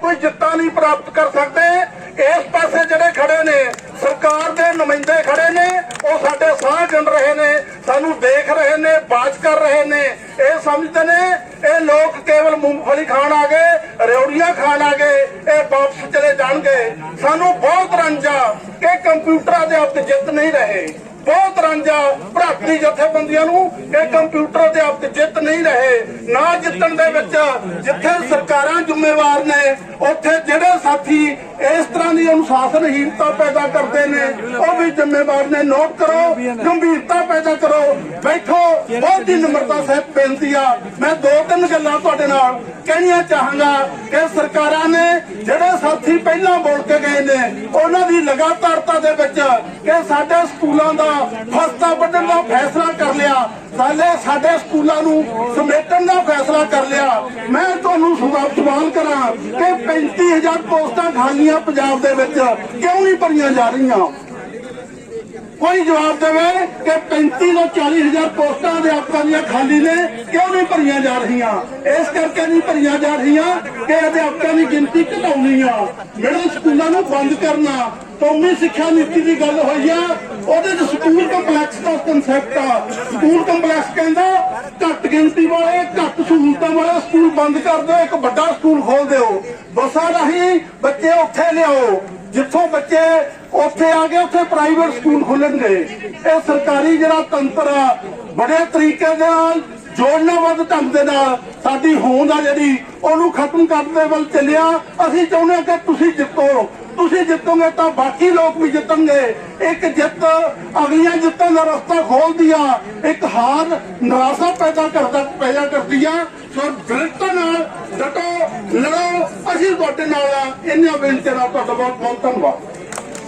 ਕੋਈ ਜਿੱਤਾਂ ਨਹੀਂ ਪ੍ਰਾਪਤ ਕਰ ਸਕਦੇ। ਇਸ ਪਾਸੇ ਜਿਹੜੇ ਖੜੇ ਨੇ, ਸਰਕਾਰ ਦੇ ਨੁਮਾਇੰਦੇ ਖੜੇ ਨੇ, ਉਹ ਸਾਡੇ ਸਾਹ ਗਿਣ ਰਹੇ ਨੇ, ਸਾਨੂੰ ਦੇਖ ਰਹੇ ਨੇ ਬਾਤ ਕਰ ਰਹੇ ਨੇ। ਇਹ ਸਮਝਦੇ ਨੇ, ਇਹ ਲੋਕ ਕੇਵਲ ਮੂੰਗਫਲੀ ਖਾਣ ਆ ਗਏ ਰਿਉੜੀਆਂ ਖਾਣ ਆ ਗਏ, ਇਹ ਵਾਪਸ ਚਲੇ ਜਾਣਗੇ। ਸਾਨੂੰ ਬਹੁਤ ਰੰਜਾ ਕਿ ਕੰਪਿਊਟਰਾਂ ਦੇ ਹੱਥ ਜਿੱਤ ਨਹੀਂ ਰਹੇ। ਬਹੁਤ ਰਾਂਝਾ ਭਰਾਤਰੀ ਜਥੇਬੰਦੀਆਂ ਨੂੰ ਇਹ ਕੰਪਿਊਟਰ ਦੇ ਹੱਥ ਜਿੱਤ ਨਹੀਂ ਰਹੇ। ਨਾ ਜਿੱਤਣ ਦੇ ਵਿੱਚ ਜਿੱਥੇ ਸਰਕਾਰਾਂ ਜ਼ਿੰਮੇਵਾਰ ਨੇ, ਉੱਥੇ ਜਿਹੜੇ ਸਾਥੀ ਇਸ ਤਰ੍ਹਾਂ ਦੀ ਅਨੁਸ਼ਾਸਨਹੀਨਤਾ ਪੈਦਾ ਕਰਦੇ ਨੇ, ਉਹ ਵੀ ਜ਼ਿੰਮੇਵਾਰ ਨੇ। ਨੋਟ ਕਰੋ, ਗੰਭੀਰਤਾ ਪੈਦਾ ਕਰੋ, ਬੈਠੋ ਬਹੁਤ ਨਿਮਰਤਾ ਸਹਿਤ ਬੇਨਤੀ ਆ। ਮੈਂ ਦੋ ਤਿੰਨ ਗੱਲਾਂ ਤੁਹਾਡੇ ਨਾਲ ਕਹਿਣੀਆਂ ਚਾਹਾਂਗਾ ਕਿ ਸਰਕਾਰਾਂ ਨੇ ਜਿਹੜੇ ਸਾਥੀ ਪਹਿਲਾਂ ਬੋਲ ਕੇ ਗਏ ਨੇ, ਉਹਨਾਂ ਦੀ ਲਗਾਤਾਰਤਾ ਦੇ ਵਿੱਚ ਕਿ ਸਾਡੇ ਸਕੂਲਾਂ ਦਾ ਫਸਤਾ ਵੱਢਣ ਦਾ ਫੈਸਲਾ ਕਰ ਲਿਆ ਸਾਲੇ ਸਾਡੇ ਸਕੂਲਾਂ ਨੂੰ ਸਮੇਟਣ ਦਾ ਫੈਸਲਾ ਕਰ ਲਿਆ। ਮੈਂ ਤੁਹਾਨੂੰ ਸਵਾਲ ਸਵਾਲ ਕਰਾਂ ਕਿ 35000 ਪੋਸਟਾਂ ਖਾਲੀਆਂ ਪੰਜਾਬ ਦੇ ਵਿੱਚ ਕਿਉਂ ਨਹੀਂ ਭਰੀਆਂ ਜਾ ਰਹੀਆਂ? ਕੋਈ ਜਵਾਬ ਦੇਵੇ ਕਿ 35 ਤੋਂ 40 ਪੋਸਟਾਂ ਅਧਿਆਪਕਾਂ ਦੀਆਂ ਖਾਲੀ ਨੇ, ਕਿਉਂ ਨਹੀਂ ਭਰੀਆਂ ਜਾ ਰਹੀਆਂ? ਇਸ ਕਰਕੇ ਨਹੀਂ ਭਰੀਆਂ ਜਾ ਰਹੀਆਂ ਕਿ ਅਧਿਆਪਕਾਂ ਦੀ ਗਿਣਤੀ ਘਟਾਉਣੀ ਆ। ਮਿਡਲ ਸਕੂਲਾਂ ਨੂੰ ਬੰਦ ਕਰਨਾ, ਕੌਮੀ ਸਿੱਖਿਆ ਨੀਤੀ ਦੀ ਗੱਲ ਹੋਈ ਆ, ਉਹਦੇ ਚ ਸਕੂਲ ਕੰਪਲੈਕਸ ਦਾ ਕਨਸੈਪਟ ਆ। ਸਕੂਲ ਕੰਪਲੈਕਸ ਕਹਿੰਦਾ, ਘੱਟ ਗਿਣਤੀ ਵਾਲੇ, ਘੱਟ ਸਹੂਲਤਾਂ ਵਾਲੇ ਸਕੂਲ ਬੰਦ ਕਰ ਦਿਓ, ਇੱਕ ਵੱਡਾ ਸਕੂਲ ਖੋਲ ਦਿਓ। ਬੱਸਾਂ ਰਾਹੀਂ ਬੱਚੇ ਉੱਥੇ ਲਿਆਓ, ਜਿੱਥੋਂ ਬੱਚੇ ਉੱਥੇ ਆ ਕੇ ਉੱਥੇ ਪ੍ਰਾਈਵੇਟ ਸਕੂਲ ਖੁੱਲਣਗੇ। ਇਹ ਸਰਕਾਰੀ ਜਿਹੜਾ ਤੰਤਰ ਆ, ਬੜੇ ਤਰੀਕੇ ਦੇ ਨਾਲ ਯੋਜਨਾਬੱਧ ਢੰਗ ਦੇ ਨਾਲ ਸਾਡੀ ਹੋਂਦ ਆ ਜਿਹੜੀ, ਉਹਨੂੰ ਖਤਮ ਕਰਨ ਦੇ ਵੱਲ ਚੱਲਿਆ। ਅਸੀਂ ਚਾਹੁੰਦੇ ਹਾਂ ਕਿ ਤੁਸੀਂ ਜਿੱਤੋ। ਤੁਸੀਂ ਜਿੱਤੋਗੇ ਤਾਂ ਬਾਕੀ ਲੋਕ ਵੀ ਜਿੱਤਣਗੇ। ਇੱਕ ਜਿੱਤ ਅਗਲੀਆਂ ਜਿੱਤਾਂ ਦਾ ਰਸਤਾ ਖੋਲਦੀ ਆ। ਇੱਕ ਹਾਰ ਨਿਰਾਸ਼ਾ ਪੈਦਾ ਕਰਦਾ, ਪੈਦਾ ਕਰਦੀ ਆ। ਸੋ ਦ੍ਰਿੜਤਾ ਨਾਲ ਡਟੋ, ਲੜੋ। ਅਸੀਂ ਤੁਹਾਡੇ ਨਾਲ ਆ। ਇੰਨੀਆਂ ਬੇਨਤੀਆਂ ਨਾਲ ਤੁਹਾਡਾ ਬਹੁਤ ਬਹੁਤ ਧੰਨਵਾਦ।